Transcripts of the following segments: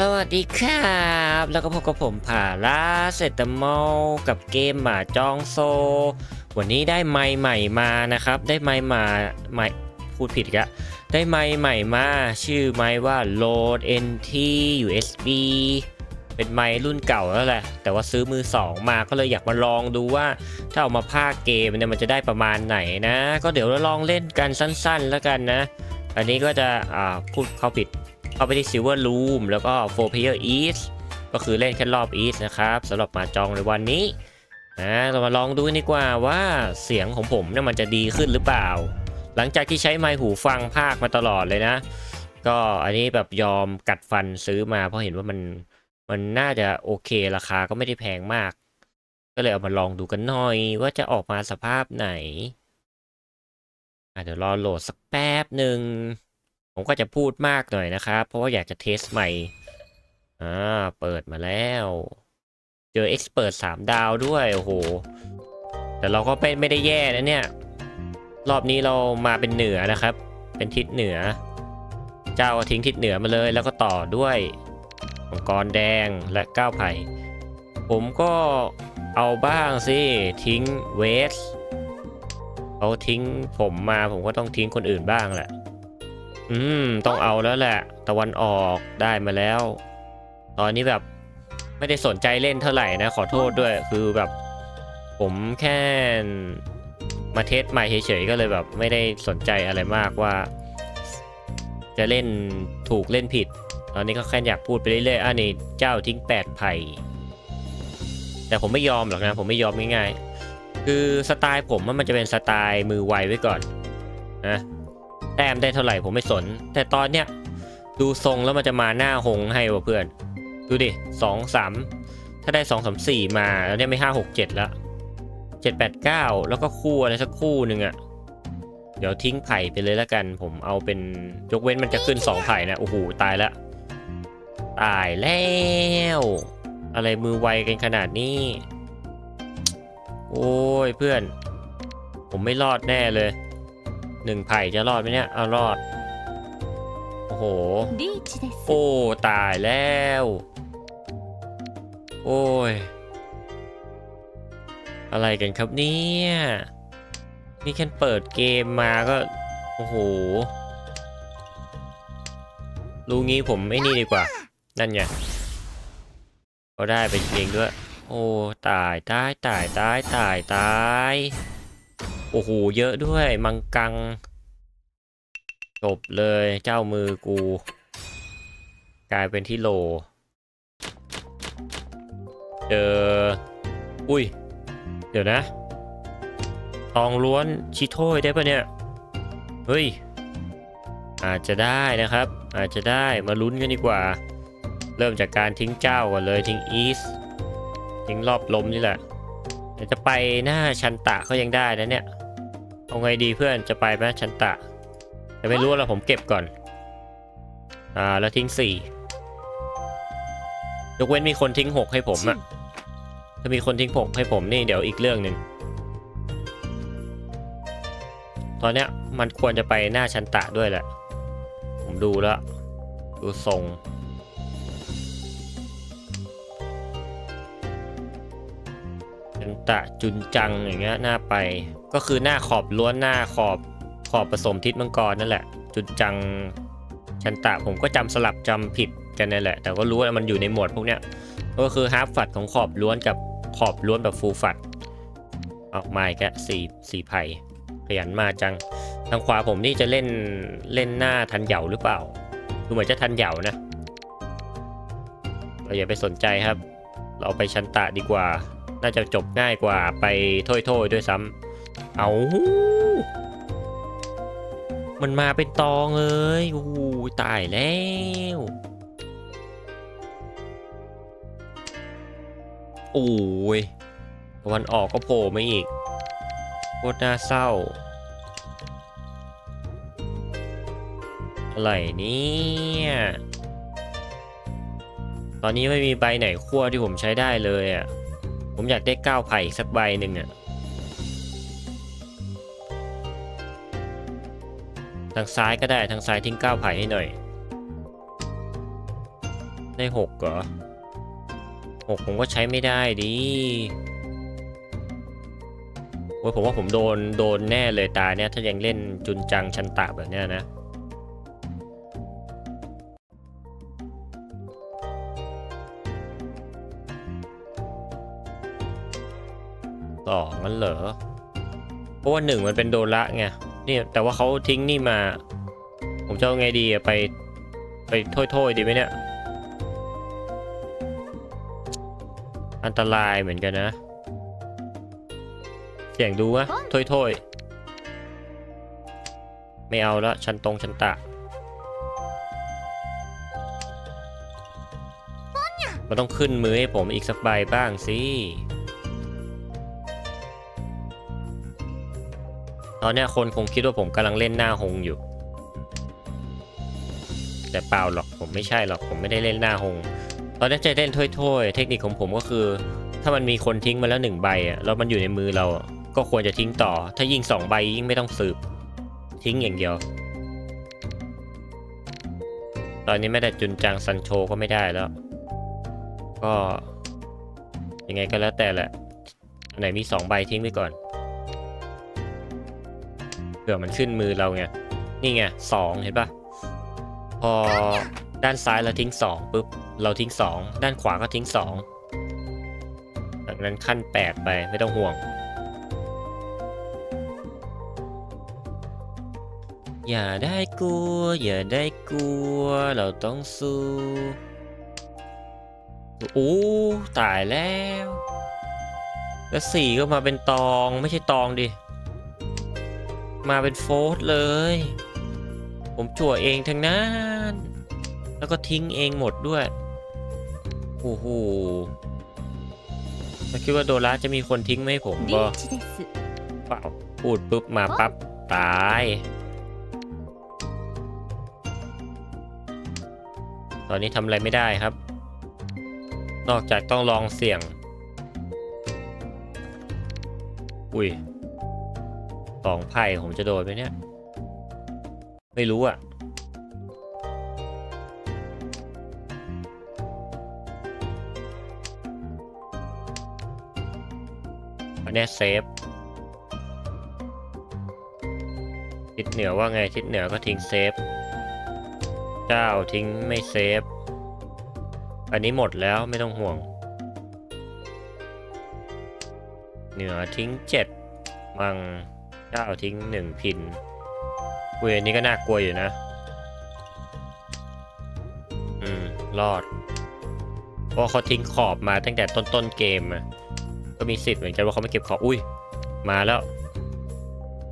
สวัสดีครับ แล้วก็พบกับผมผ่าล่าเซตมอลกับเกมหมาจองโซ วันนี้ได้ไมค์ใหม่มานะครับ ได้ไมค์มาไมค์พูดผิดอีกแล้วได้ไมค์ใหม่มาชื่อไมค์ว่า Load NT USB เป็นไมค์รุ่นเก่าแล้วแหละ แต่ว่าซื้อมือสองมาก็เลยอยากมาลองดูว่า ถ้าเอามาพากย์เกมเนี่ยมันจะได้ประมาณไหนนะ ก็เดี๋ยวเราลองเล่นกันสั้นๆ แล้วกันนะ อันนี้ก็จะอ่าพูดเข้าผิด เข้าไปที่ Silver Room แล้วก็4 Player East ก็คือเล่นแค่รอบ East นะครับสำหรับมาจองในวันนี้นะเรามาลองดูกันดีกว่าว่าเสียงของผมเนี่ยมันจะดีขึ้นหรือเปล่า หลังจากที่ใช้ไมค์หูฟังภาคมาตลอดเลยนะ ก็อันนี้แบบยอมกัดฟันซื้อมา เพราะเห็นว่ามันมันน่าจะโอเคราคาก็ไม่ได้แพงมาก ก็เลยเอามาลองดูกันหน่อยว่าจะออกมาสภาพไหนอะเดี๋ยวรอโหลดสักแป๊บหนึ่ง ผมก็จะพูดมากหน่อยนะครับ เพราะว่าอยากจะเทสใหม่อ่าเปิดมาแล้ว เจอเอ็กซ์เปิดสามดาวด้วย โอ้โห แต่เราก็ไม่ไม่ได้แย่นะเนี่ย รอบนี้เรามาเป็นเหนือนะครับ เป็นทิศเหนือ เจ้าทิ้งทิศเหนือมาเลยแล้วก็ต่อด้วยมังกรแดงและก้าวไผ่ผมก็เอาบ้างสิ ทิ้งเวสเขาทิ้งผมมาผมก็ต้องทิ้งคนอื่นบ้างแหละ อืม ต้องเอาแล้วแหละ ตะวันออกได้มาแล้ว ตอนนี้แบบไม่ได้สนใจเล่นเท่าไหร่นะ ขอโทษด้วยคือแบบ ผมแค่มาเทสใหม่เฉยๆก็เลยแบบ ไม่ได้สนใจอะไรมากว่า จะเล่นถูกเล่นผิด ตอนนี้ก็แค่อยากพูดไปเรื่อยๆอันนี้เจ้าทิ้งแปดไผ่แต่ผมไม่ยอมหรอกนะ ผมไม่ยอมง่ายๆ คือสไตล์ผมมันจะเป็นสไตล์มือไวไว้ก่อนนะ แต้มได้เท่าไหร่ผมไม่สน แต่ตอนเนี้ยดูทรงแล้วมันจะมาหน้าหงให้ว่ะเพื่อน ดูดิสองสามถ้าได้สองสามสี่มาแล้วเนี่ยไม่ห้าหกเจ็ดละเจ็ดแปดเก้าแล้วก็คู่อะไรสักคู่หนึ่งอะเดี๋ยวทิ้งไผ่ไปเลยแล้วกัน ผมเอาเป็นยกเว้นมันจะขึ้นสองไผ่นะโอ้โหตายละตายแล้ว อะไรมือไวกันขนาดนี้ โอ้ยเพื่อน ผมไม่รอดแน่เลย หนึ่งไผ่จะรอดไหมเนี่ย เอารอด โอ้โห リーチです โอ้ ตายแล้ว โอ้ย อะไรกันครับเนี่ย นี่แค่เปิดเกมมาก็ โอ้โห รู้งี้ผมไม่นี่ดีกว่า นั่นไงก็ได้ไปเองด้วย โอ้ ตายตายตายตายตายตาย โอ้โห เยอะด้วย มังกัง จบเลยเจ้ามือกู กลายเป็นที่โล เจอ อุ้ย เดี๋ยวนะ ทองล้วนชิโต้ยได้ปะเนี่ย เฮ้ย อาจจะได้นะครับ อาจจะได้มาลุ้นกันดีกว่า เริ่มจากการทิ้งเจ้าก่อนเลยทิ้งอีส ทิ้งรอบล้มนี่แหละจะไปหน้าชันตะเขายังได้นะเนี่ย เอาไงดีเพื่อนจะไปไหมชันตะ แต่ไม่รู้แล้วผมเก็บก่อน อ่าแล้วทิ้งสี่ยกเว้นมีคนทิ้งหกให้ผมอะถ้ามีคนทิ้งหกให้ผมนี่เดี๋ยวอีกเรื่องหนึ่งตอนเนี้ยมันควรจะไปหน้าชันตะด้วยแหละ ผมดูแล้ว ดูทรง ตะจุนจังอย่างเงี้ยหน้าไป ก็คือหน้าขอบล้วนหน้าขอบขอบผสมทิศมังกรนั่นแหละ จุดจังชันตะผมก็จำสลับจำผิดกันนั่นแหละ แต่ก็รู้ว่ามันอยู่ในหมวดพวกเนี้ยก็คือฮาร์ฟฟัดของขอบล้วนกับขอบล้วนแบบฟูลฟัดออกมาอีกแล้วสี่สี่ไผ่ขยันมาจังทางขวาผมนี่จะเล่นเล่นหน้าทันเหยาหรือเปล่าดูเหมือนจะทันเหยานะเราอย่าไปสนใจครับ เราไปชันตะดีกว่า น่าจะจบง่ายกว่าไปถ้อยๆด้วยซ้ำเอามันมาเป็นตองเลยโอ้ตายแล้วโอ้ยวันออกก็โผล่มาอีกโคตรน่าเศร้า อะไรเนี่ย ตอนนี้ไม่มีใบไหนขั้วที่ผมใช้ได้เลยอะ ผมอยากได้ก้าวไผ่อีกสักใบหนึ่งอะทางซ้ายก็ได้ทางซ้ายทิ้งก้าวไผ่ให้หน่อย ได้หกเหรอหกผมก็ใช้ไม่ได้ดิโอ้ยผมว่าผมโดนโดนแน่เลยตาเนี่ยถ้ายังเล่นจุนจังชันตะแบบเนี้ยนะ สองมันเหรอ เพราะว่าหนึ่งมันเป็นโดละไงนี่แต่ว่าเขาทิ้งนี่มา ผมจะเอาไงดีอะไป ไปโทษๆดีไหมเนี่ย อันตรายเหมือนกันนะ เสี่ยงดูวะโทษๆไม่เอาละชันตรงชันตะมันต้องขึ้นมือให้ผมอีกสักใบบ้างสิ ตอนนี้คนคงคิดว่าผมกำลังเล่นหน้าหงอยู่ แต่เปล่าหรอกผมไม่ใช่หรอกผมไม่ได้เล่นหน้าหง ตอนนี้จะเล่นถ้วยๆเทคนิคของผมก็คือ ถ้ามันมีคนทิ้งมาแล้วหนึ่งใบอะแล้วมันอยู่ในมือเราก็ควรจะทิ้งต่อ ถ้ายิงสองใบยิ่งไม่ต้องสืบ ทิ้งอย่างเดียว ตอนนี้ไม่ได้จุนจังซันโชก็ไม่ได้แล้ว ก็ยังไงก็แล้วแต่แหละอันไหนมีสองใบทิ้งไปก่อน เผื่อมันขึ้นมือเราไง นี่ไงสองเห็นปะพอด้านซ้ายเราทิ้งสองปุ๊บ เราทิ้งสองด้านขวาก็ทิ้งสองจากนั้นขั้นแปดไปไม่ต้องห่วง อย่าได้กลัว อย่าได้กลัว เราต้องสู้โอ้ตายแล้ว แล้วสี่ก็มาเป็นตองไม่ใช่ตองดิ มาเป็นโฟสเลย ผมจั่วเองทั้งนั้น แล้วก็ทิ้งเองหมดด้วย โอ้โหแล้คิดว่าโดราจะมีคนทิ้งไหมผมก็ป่าพูดปุ๊บมาปั๊บตาย ตอนนี้ทำอะไรไม่ได้ครับ นอกจากต้องลองเสี่ยง อุ้ย สองไพ่ผมจะโดนไหมเนี่ย ไม่รู้อะอันเนี้ยเซฟทิศเหนือว่าไงทิศเหนือก็ทิ้งเซฟ เจ้าทิ้งไม่เซฟ อันนี้หมดแล้วไม่ต้องห่วง เหนือทิ้งเจ็ดมัง เจ้าทิ้งหนึ่งพินเวยอันนี้ก็น่ากลัวอยู่นะ อืม รอด เพราะเขาทิ้งขอบมาตั้งแต่ต้นต้นๆเกมอะก็มีสิทธิ์เหมือนกันว่าเขาไม่เก็บขอบ อุ้ย มาแล้ว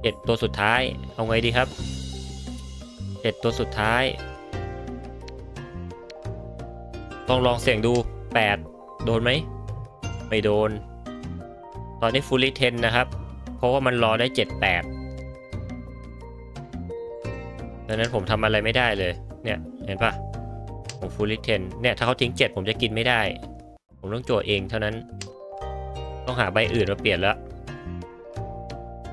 เจ็ดตัวสุดท้าย เอาไงดีครับเจ็ดตัวสุดท้าย ต้องลองเสี่ยงดูแปดโดนไหม ไม่โดน ตอนนี้ฟูลี่เทนนะครับ เพราะว่ามันรอได้เจ็ดแปดดังนั้นผมทำอะไรไม่ได้เลย เนี่ย เห็นปะผมฟูลี่เทนเนี่ย ถ้าเขาทิ้งเจ็ดผมจะกินไม่ได้ ผมต้องโจทย์เองเท่านั้น ต้องหาใบอื่นมาเปลี่ยนแล้ว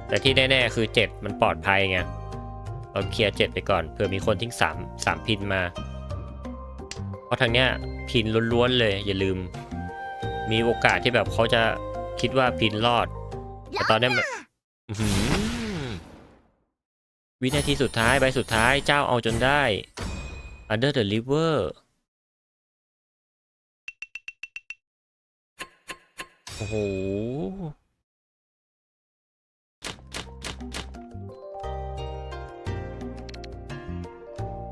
แต่ที่แน่ ๆ คือเจ็ดมันปลอดภัยไง เราเคลียร์เจ็ดไปก่อน เผื่อมีคนทิ้งสามสามพินมา เพราะทางเนี้ยพินล้วนๆเลยอย่าลืม มีโอกาสที่แบบเขาจะคิดว่าพินรอดแต่ตอนนี้ วินาทีสุดท้าย ใบสุดท้ายเจ้าเอาจนได้ Under the River โอ้โห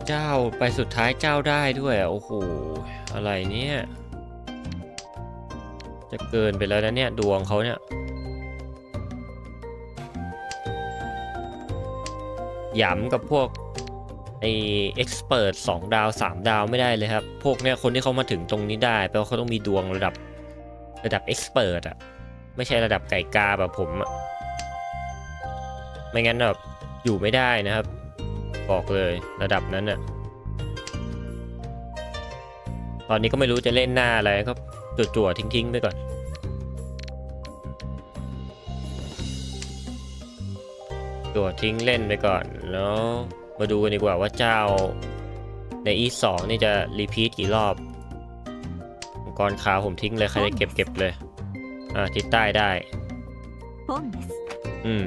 เจ้าไปสุดท้ายเจ้าได้ด้วยโอ้โห อะไรเนี่ย จะเกินไปแล้วนะเนี่ย ดวงเขาเนี่ย หย้ำกับพวกไอเอ็กซ์เพรสสองดาวสามดาวไม่ได้เลยครับ พวกเนี่ยคนที่เขามาถึงตรงนี้ได้แปลว่าเขาต้องมีดวงระดับระดับเอ็กซ์เพรสอะไม่ใช่ระดับไก่กาแบบผมอะไม่งั้นแบบอยู่ไม่ได้นะครับ บอกเลยระดับนั้นอะตอนนี้ก็ไม่รู้จะเล่นหน้าอะไรก็จั่วๆทิ้งๆไปก่อน ตัวทิ้งเล่นไปก่อนแล้วมาดูกันดีกว่าว่าเจ้าใน E2 นี่จะรีพีทกี่รอบมังกรขาวผมทิ้งเลยใครจะเก็บเก็บเลย อ่าทิศใต้ได้อืม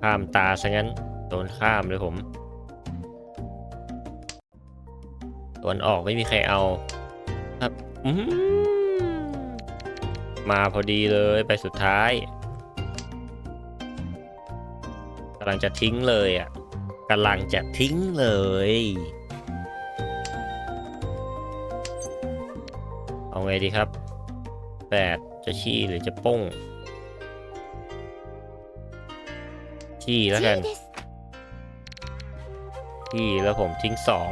ข้ามตาซะงั้นโดนข้ามเลยผมตวนออกไม่มีใครเอาครับมาพอดีเลยไปสุดท้าย ลังจะทิ้งเลยอะกำลังจะทิ้งเลย เอาไงดีครับแปดจะชี้หรือจะป้งขี้แล้วกันですขี้แล้วผมทิ้งสอง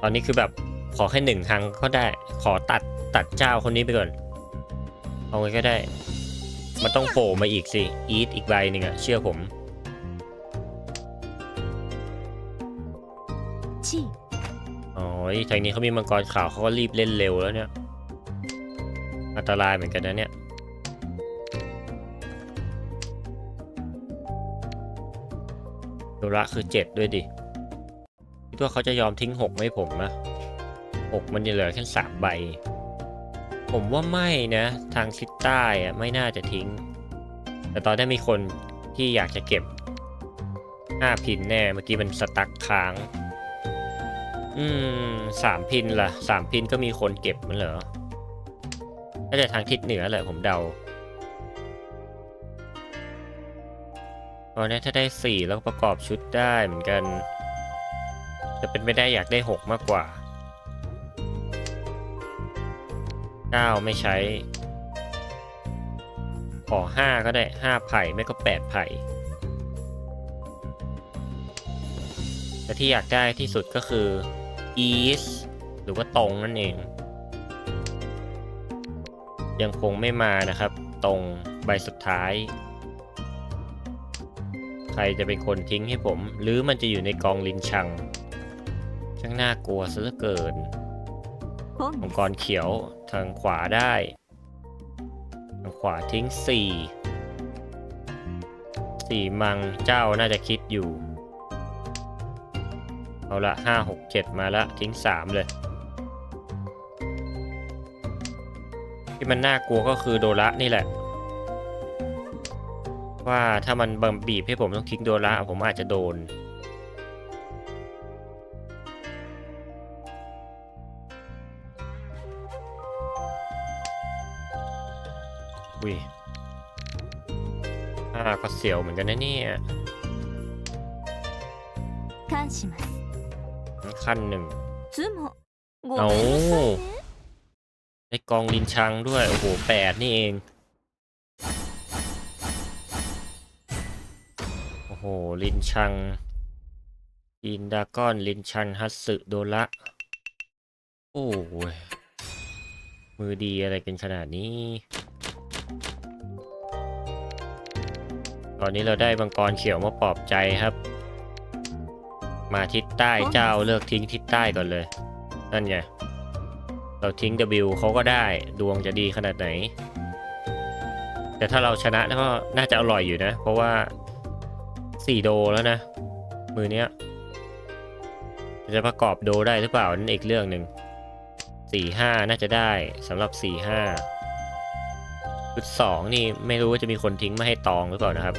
ตอนนี้คือแบบขอแค่หนึ่งครั้งก็ได้ขอตัด ตัดเจ้าคนนี้ไปก่อน เอาไงก็ได้ มันต้องโผล่มาอีกสิ อีทอีกใบหนึ่งอะเชื่อผม地位อ๋อทางนี้เขามีมังกรขาวเขาก็รีบเล่นเร็วแล้วเนี่ย อันตรายเหมือนกันนะเนี่ยโดระคือเจ็ดด้วยดิคิดว่าเขาจะยอมทิ้งหกไม่ผมนะหกมันจะเหลือแค่สามใบ ผมว่าไม่นะ ทางทิศใต้อะไม่น่าจะทิ้ง แต่ตอนนี้มีคนที่อยากจะเก็บห้าพินแน่ เมื่อกี้มันสตั๊กค้าง อืมสามพินล่ะสามพินก็มีคนเก็บมันเหรอน่าจะทางทิศเหนือแหละผมเดาตอนนี้ถ้าได้สี่แล้วประกอบชุดได้เหมือนกัน จะเป็นไม่ได้อยากได้หกมากกว่า เก้าไม่ใช้ ขอห้าก็ได้ห้าไผ่ไม่ก็แปดไผ่แต่ที่อยากได้ที่สุดก็คือ east หรือว่าตรงนั่นเอง ยังคงไม่มานะครับ ตรงใบสุดท้าย ใครจะเป็นคนทิ้งให้ผม หรือมันจะอยู่ในกองลินชัง ช่างน่ากลัวซะเหลือเกิน มังกรเขียวทางขวาได้ ทางขวาทิ้งสี่สี่มังเจ้าน่าจะคิดอยู่ เอาละห้าหกเจ็ดมาละทิ้งสามเลย ที่มันน่ากลัวก็คือโดระนี่แหละ ว่าถ้ามันบังบีบให้ผมต้องทิ้งโดระผมอาจจะโดน อุ้ยอ่าก็เสียวเหมือนกันนะเนี่ย 感します ขั้นหนึ่ง つもごめん เอา なさいね ในกองลินชังด้วย โอ้โหแปดนี่เอง โอ้โห ลินชังอินดากอน ลินชัน ฮัตสึ โดระ โอ้ยมือดีอะไรกันขนาดนี้ อนนี้เราได้บังกรเขียวมาปลอบใจครับ มาทิศใต้เจ้าเลือกทิ้งทิศใต้ก่อนเลย นั่นไง เราทิ้ง W เขาก็ได้ดวงจะดีขนาดไหน แต่ถ้าเราชนะก็น่าจะอร่อยอยู่นะ เพราะว่า 4 โดแล้วนะ มือเนี้ย จะประกอบโดได้หรือเปล่านั่นอีกเรื่องหนึ่ง4-5 น่าจะได้สำหรับ 4-5 จุดสองนี่ไม่รู้ว่าจะมีคนทิ้งมาให้ตองหรือเปล่านะครับ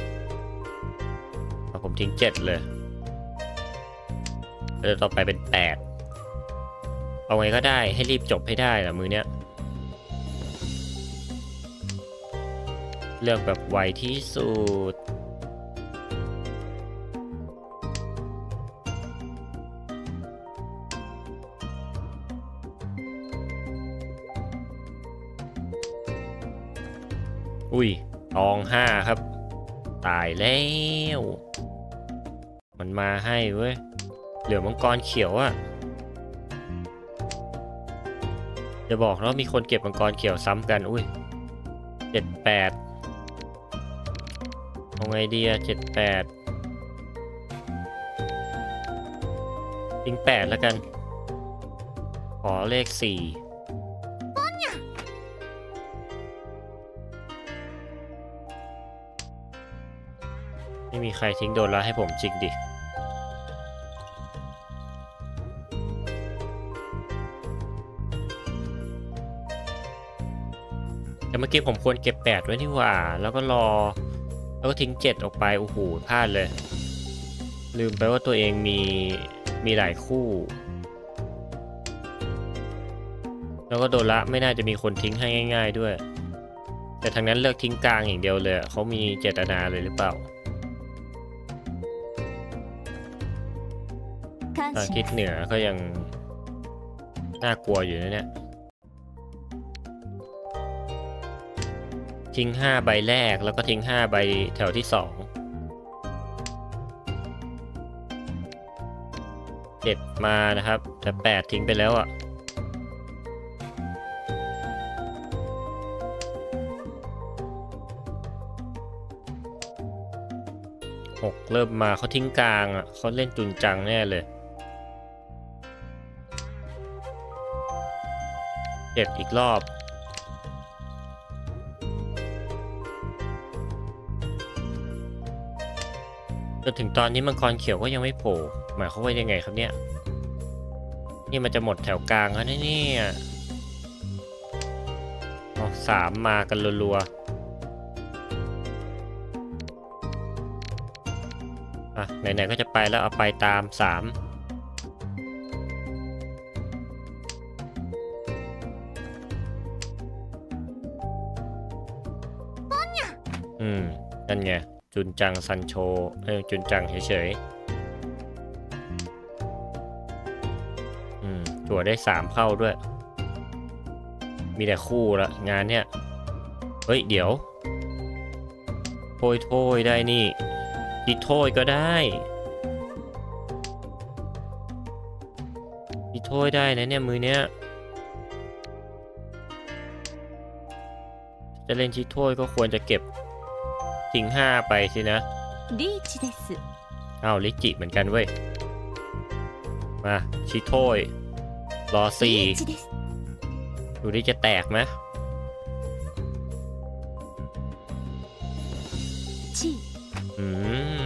ผมทิ้งเจ็ดเลยเออต่อไปเป็นแปดเอาไงก็ได้ให้รีบจบให้ได้ละมือเนี้ย เลือกแบบไวที่สุด อุ้ยตองห้าครับ ตายแล้ว มันมาให้เว้ย เหลือมังกรเขียวอะจะบอกนะว่ามีคนเก็บมังกรเขียวซ้ำกัน อุ้ยเจ็ดแปดเอาไงดีอะเจ็ดแปดทิ้งแปดแล้วกัน ขอเลขสี่ ไม่มีใครทิ้งโดนละให้ผมจริงดิแต่เมื่อกี้ผมควรเก็บแปดไว้นี่หว่า แล้วก็รอ แล้วก็ทิ้งเจ็ดออกไป โอ้โห พลาดเลย ลืมไปว่าตัวเองมี มีหลายคู่ แล้วก็โดนละไม่น่าจะมีคนทิ้งให้ง่าย ๆด้วย แต่ทางนั้นเลือกทิ้งกลางอย่างเดียวเลย เขามีเจตนาเลยหรือเปล่า ทางทิศเหนือก็ยังน่ากลัวอยู่นะเนี่ย ทิ้งห้าใบแรกแล้วก็ทิ้งห้าใบแถวที่สองเจ็ดมานะครับ แต่แปดทิ้งไปแล้วอะหกเริ่มมาเขาทิ้งกลางอะเขาเล่นจุนจังแน่เลย เจ็ดอีกรอบ จนถึงตอนนี้มังกรเขียวก็ยังไม่โผล่หมายความว่ายังไงครับเนี่ย นี่มันจะหมดแถวกลางแล้วนะเนี่ยอ๋อสามมากันรัวๆอะไหนๆก็จะไปแล้วเอาไปตามสาม จุนจังซันโชเออจุนจังเฉยๆอืมจั่วได้สามเข้าด้วย มีแต่คู่ละงานเนี่ย เฮ้ย เดี๋ยวโทยโทยได้นี่ทีโทยก็ได้ทีโทยได้นะเนี่ย มือเนี้ยจะเล่นชิโทยก็ควรจะเก็บ ทิ้งห้าไปสินะ リーチです อ้าวลิจิเหมือนกันเว้ย มาชิโทย รอสี่ リーチです ดูดิจะแตกไหม 地位 อื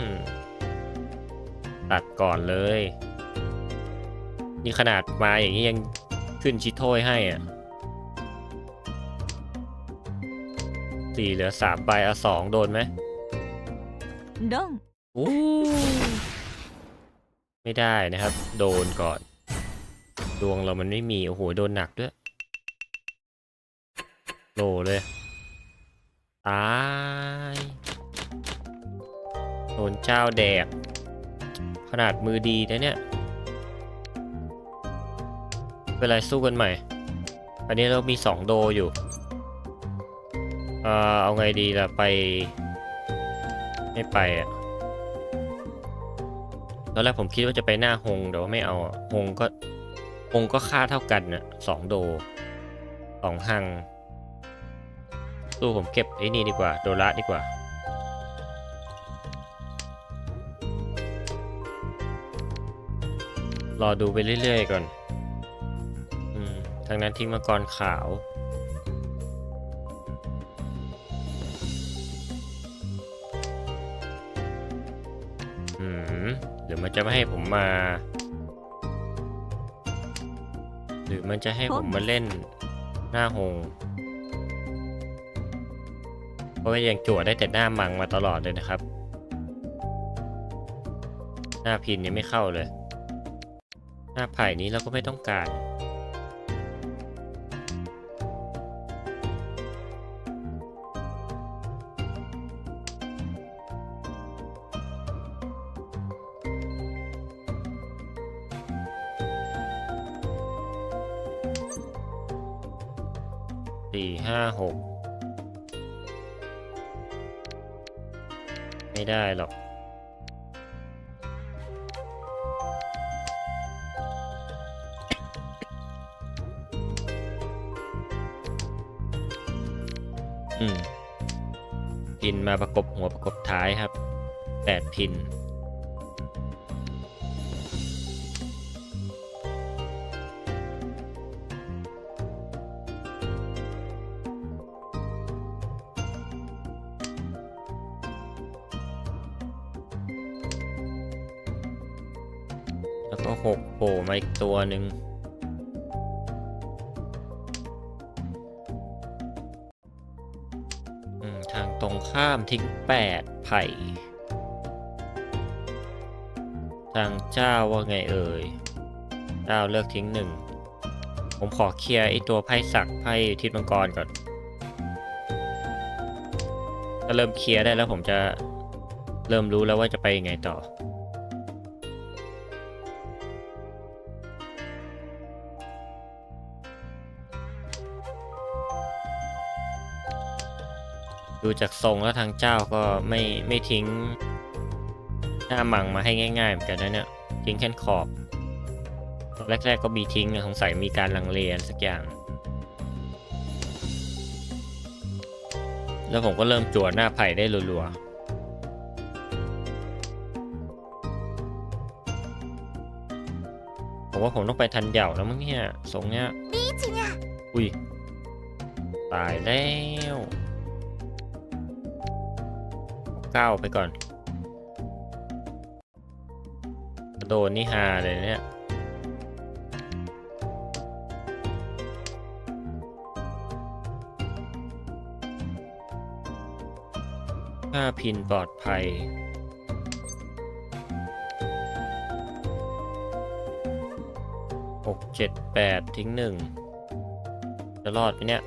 ม ตัดก่อนเลย นี่ขนาดมาอย่างนี้ยังขึ้นชิโทยให้อ่ะ สี่เหลือสามใบเอาสองโดนไหมロンอู้ไม่ได้นะครับ โดนก่อน ดวงเรามันไม่มี โอ้โห โดนหนักด้วยโลเลย ตาย โดนเจ้าแดก ขนาดมือดีนะเนี่ย เป็นไรสู้กันใหม่ อันนี้เรามีสองโดอยู่ เอ่อเอาไงดีล่ะไป ไม่ไปอะตอนแรกผมคิดว่าจะไปหน้าฮงแต่ว่าไม่เอาอะฮงก็ฮงก็ค่าเท่ากันน่ะสองโดสองหังตู้ผมเก็บไอ้นี่ดีกว่าโดระดีกว่า รอดูไปเรื่อยๆก่อนอทางนั้นทิ้งมังกรขาว รือมันจะไม่ให้ผมมา หรือมันจะให้ผมมาเล่นหน้าหงเพราะว่ายังจั่วได้แต่หน้ามังมาตลอดเลยนะครับ หน้าพินยังไม่เข้าเลย หน้าไผ่นี้เราก็ไม่ต้องการ ไม่ได้หรอกอืมพินมาประกบหัวประกบท้ายครับแปดพิน มาอีกตัวหนึ่งทางตรงข้ามทิ้งแปดไผ่ ทางเจ้าว่าไงเอ่ย เจ้าเลือกทิ้งหนึ่ง ผมขอเคลียร์ไอตัวไพ่สักไพ่ทิศมังกรก่อน ถ้าเริ่มเคลียร์ได้แล้วผมจะเริ่มรู้แล้วว่าจะไปยังไงต่อ ดูจากทรงแล้วทางเจ้าก็ไม่ไม่ทิ้ง หน้าหมังมาให้ง่ายๆเหมือนกันนะเนี่ยทิ้งแค่ขอบแรกๆก็มีทิ้งนะสงสัยมีการลังเลนสักอย่าง แล้วผมก็เริ่มจวดหน้าไผ่ได้รัวๆผมว่าผมต้องไปทันเหย่าแล้วมั้งเนี่ยทรงเนี้ย อุ้ย ตายแล้ว ก้าวไปก่อน โดนนี่ฮาเลยเนี่ยถ้าพินปลอดภัยหกเจ็ดแปดทิ้งหนึ่งจะรอดไหมเนี่ย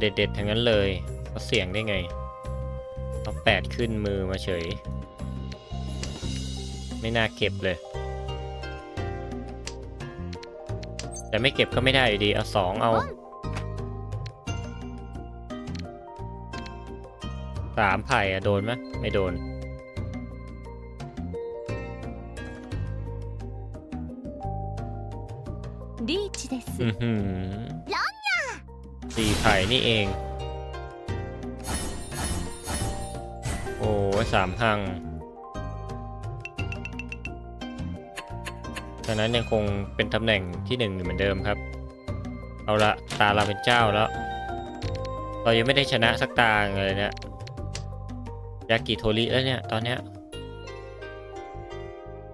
เด็ดๆ ทั้งนั้นเลยเขาเสี่ยงได้ไง เอาแปดขึ้นมือมาเฉย ไม่น่าเก็บเลย แต่ไม่เก็บก็ไม่ได้อยู่ดี เอาสองเอาสามไผ่อะโดนไหมไม่โดน リーチです สี่ไผ่นี่เอง โอ้สามพังดังนั้นยังคงเป็นตำแหน่งที่หนึ่งอยู่เหมือนเดิมครับ เอาละตาเราเป็นเจ้าแล้ว เรายังไม่ได้ชนะสักตาเลยเนี่ยยากิโทริแล้วเนี่ยตอนเนี้ย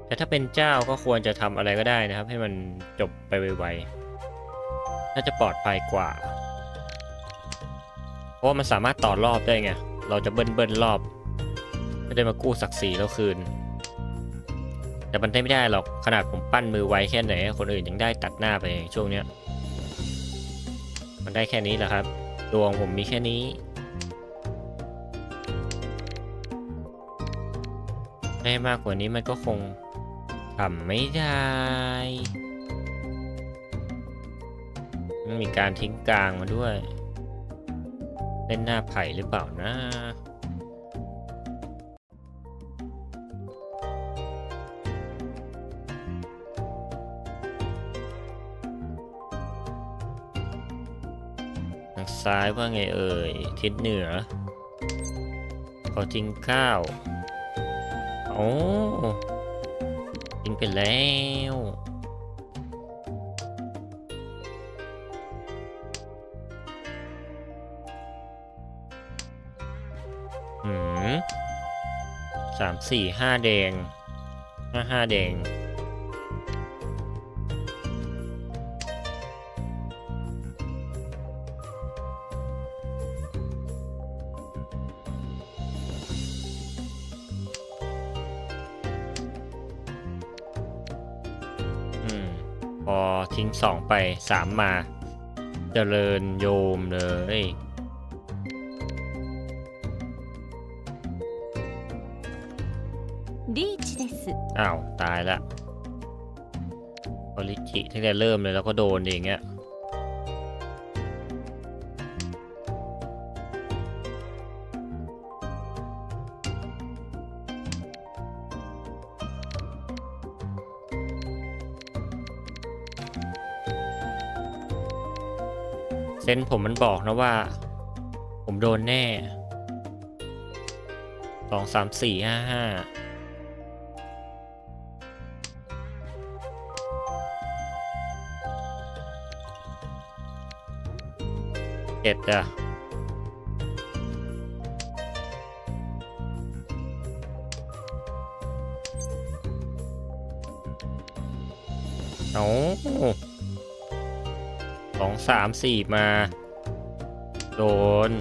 แต่ถ้าเป็นเจ้าก็ควรจะทำอะไรก็ได้นะครับ ให้มันจบไปไวๆ น่าจะปลอดภัยกว่า ราะว่ามันสามารถต่อรอบได้ไง เราจะเบิ้ลเบิ้ลรอบไม่ได้มากู้ศักดิ์ศรีแล้วคืน แต่มันได้ไม่ได้หรอกขนาดผมปั้นมือไวแค่ไหน คนอื่นยังได้ตัดหน้าไปช่วงเนี้ย มันได้แค่นี้แหละครับ ดวงผมมีแค่นี้ได้มากกว่านี้มันก็คงทำไม่ได้มันมีการทิ้งกลางมาด้วย เล่นหน้าไผ่หรือเปล่านะทางซ้ายว่าไงเอ่ย ทิศเหนือ ขอทิ้งข้าว โอ้ทิ้งไปแล้ว หืมสามสี่ห้าแดงห้าห้าแดง อืม พอทิ้งสองไปสามมา เจริญโยมเลย อ้าว ตายละพอลิจิตั้งแต่เริ่มเลยแล้วก็โดนเองเงี้ยเซนผมมันบอกนะว่า ผมโดนแน่สองสามสี่ห้าห้า เจ็ดอะเอาสองสามสี่มา โดน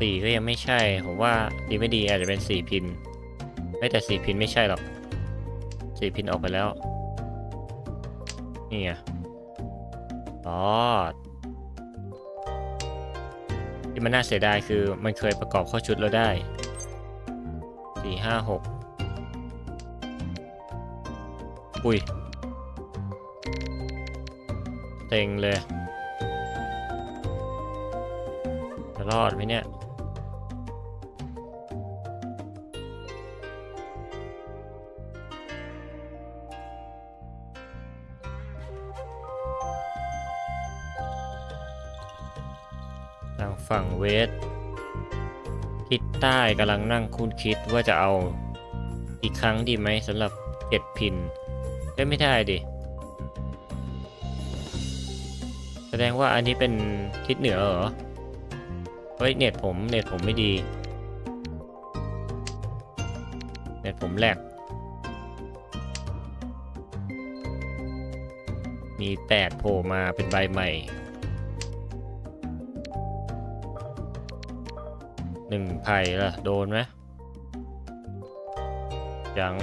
สี่ก็ยังไม่ใช่ ผมว่าดีไม่ดีอาจจะเป็นสี่พิน ไม่แต่สี่พินไม่ใช่หรอกสี่พินออกไปแล้ว นี่ไงอ๋อที่มันน่าเสียดายคือมันเคยประกอบเข้าชุดแล้วได้สี่ห้าหกอุ้ยเต็งเลย จะรอดไหมเนี่ย เวสทิศใต้กำลังนั่งคุ้นคิดว่าจะเอาอีกครั้งดีไหมสำหรับเจ็ดพินก็ไม่ได้ดิ แสดงว่าอันนี้เป็นทิศเหนือเหรอ เฮ้ย เน็ตผมเน็ตผมไม่ดี เน็ตผมแหลก มีแปดโผล่มาเป็นใบใหม่ หนึ่งไผ่ล่ะ โดนไหมยัง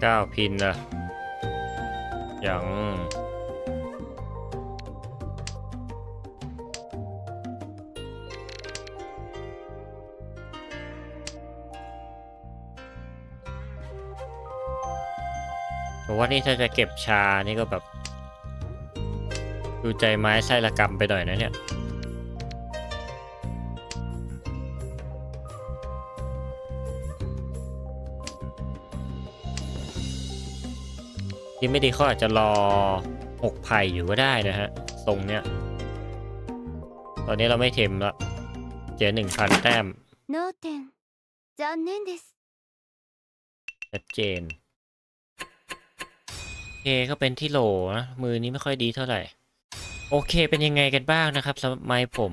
เก้าพินล่ะยัง ว่านี่ถ้าจะเก็บชานี่ก็แบบ ดูใจไม้ไส้ละกรรมไปหน่อยนะเนี่ยที่ไม่ดีเขาอาจจะรอหกไผ่อยู่ก็ได้นะฮะทรงเนี้ย ตอนนี้เราไม่เทมละเจอหนึ่งพันแต้มชัดเจน เคก็เป็นที่โหลนะมือนี้ไม่ค่อยดีเท่าไหร่ โอเคเป็นยังไงกันบ้างนะครับสำหรับไมค์ผม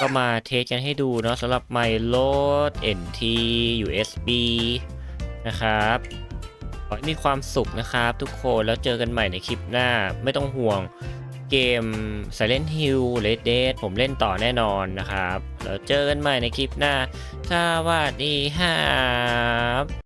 ก็มาเทสกันให้ดูเนาะสำหรับไมค์โลด NT USB นะครับขอให้มีความสุขนะครับทุกคนแล้วเจอกันใหม่ในคลิปหน้าไม่ต้องห่วงเกม Silent Hill Red Dead ผมเล่นต่อแน่นอนนะครับ แล้วเจอกันใหม่ในคลิปหน้าสวัสดีครับ